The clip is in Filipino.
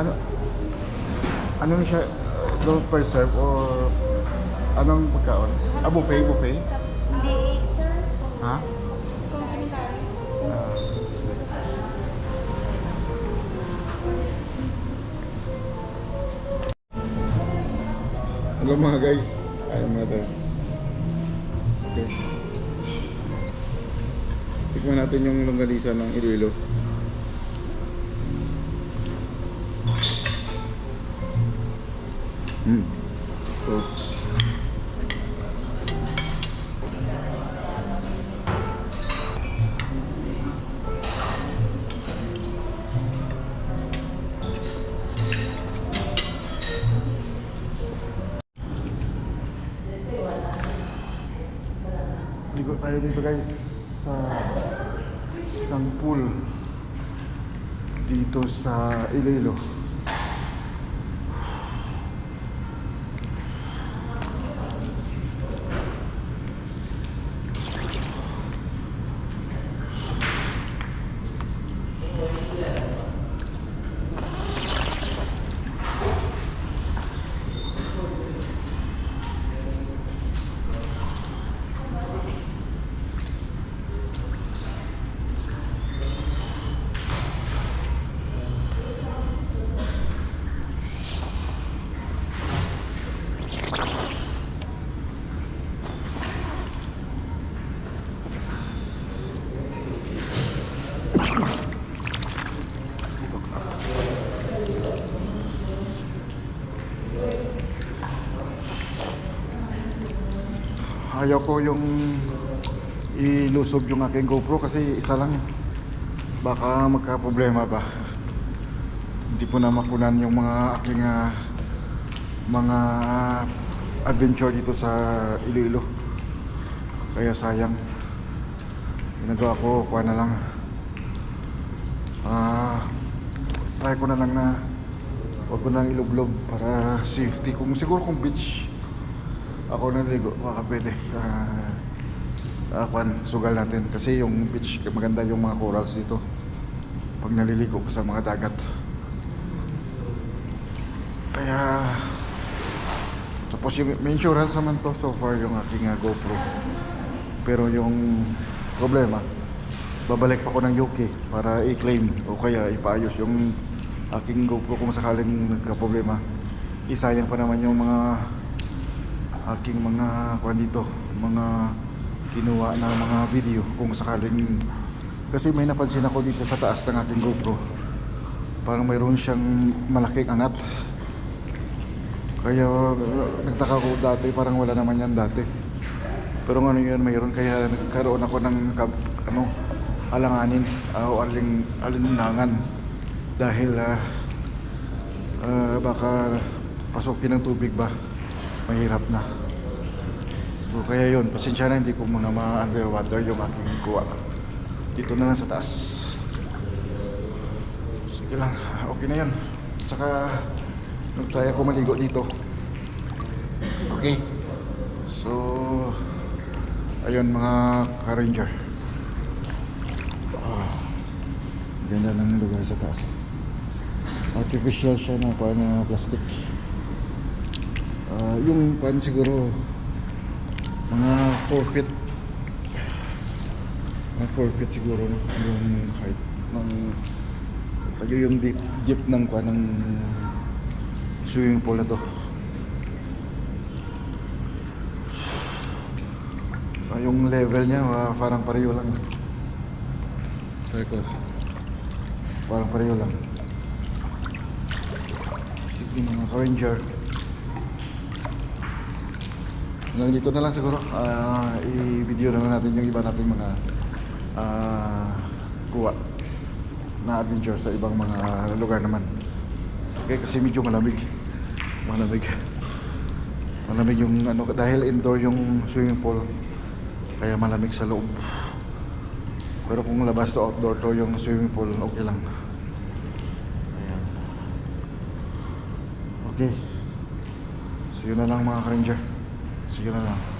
Ano? Anong siya? Don't per serve or anong pagkaon? Ah, buffet, buffet? Hindi, sir. Ha? Complimentary. Ah. Hello mga guys. Ayun mga tayo. Okay. Tikman natin yung longganisa ng Iloilo. Hmm. So, Ligo tayo dito guys sa isang pool dito sa Iloilo. Ayaw yung ilusob yung aking GoPro kasi isa lang. Baka magka-problema ba. Hindi ko na makunan yung mga aking ah, mga adventure dito sa Iloilo. Kaya sayang. Ginagawa ko, kuha na lang. Ah, try ko na lang na huwag ko nang ilublob para safety. Kung siguro kung beach ako naligo, baka pwede. Ah, ah, kwan, sugal natin. Kasi yung beach, maganda yung mga corals dito. Pag naliligo ka sa mga dagat. Kaya, tapos yung may insurance naman to so far yung aking ah, GoPro. Pero yung problema, babalik pa ko ng UK para i-claim o kaya ipaayos yung aking GoPro kung sakaling nagka-problema. Isayang pa naman yung mga aking mga kuan dito, mga kinuha na mga video kung sakaling kasi may napansin ako dito sa taas ng aking GoPro. Parang mayroon siyang malaking angat. Kaya uh, nagtaka ko dati parang wala naman yan dati. Pero ano yun mayroon kaya nagkaroon ako ng ano alanganin ah, o aling alinlangan dahil ah, ah, baka pasukin ng tubig ba mahirap na. So kaya yun, pasensya na hindi ko muna ma-underwater yung aking kuha. Dito na lang sa taas. Sige lang, okay na yun. Tsaka nag-try ako maligo dito. Okay. So, ayun mga ka-ranger. Ah, ganda ng lugar sa taas. Artificial siya na pa na plastic. Ah, yung pan siguro mga 4 feet. Mga 4 feet siguro no? yung height ng tayo yung deep, deep ng pan ng swimming pool na to. Ah, yung level niya ah, parang pareho lang. Try ko parang pareho lang. Sige mga ka-ranger Hanggang na lang siguro. Ah, i-video naman natin yung iba nating mga ah, kuha na adventure sa ibang mga lugar naman. Okay, kasi medyo malamig. Malamig. Malamig yung ano, dahil indoor yung swimming pool. Kaya malamig sa loob. Pero kung labas to outdoor to yung swimming pool, okay lang. Ayan. Okay. So yun na lang mga ka-ranger. Sige na lang.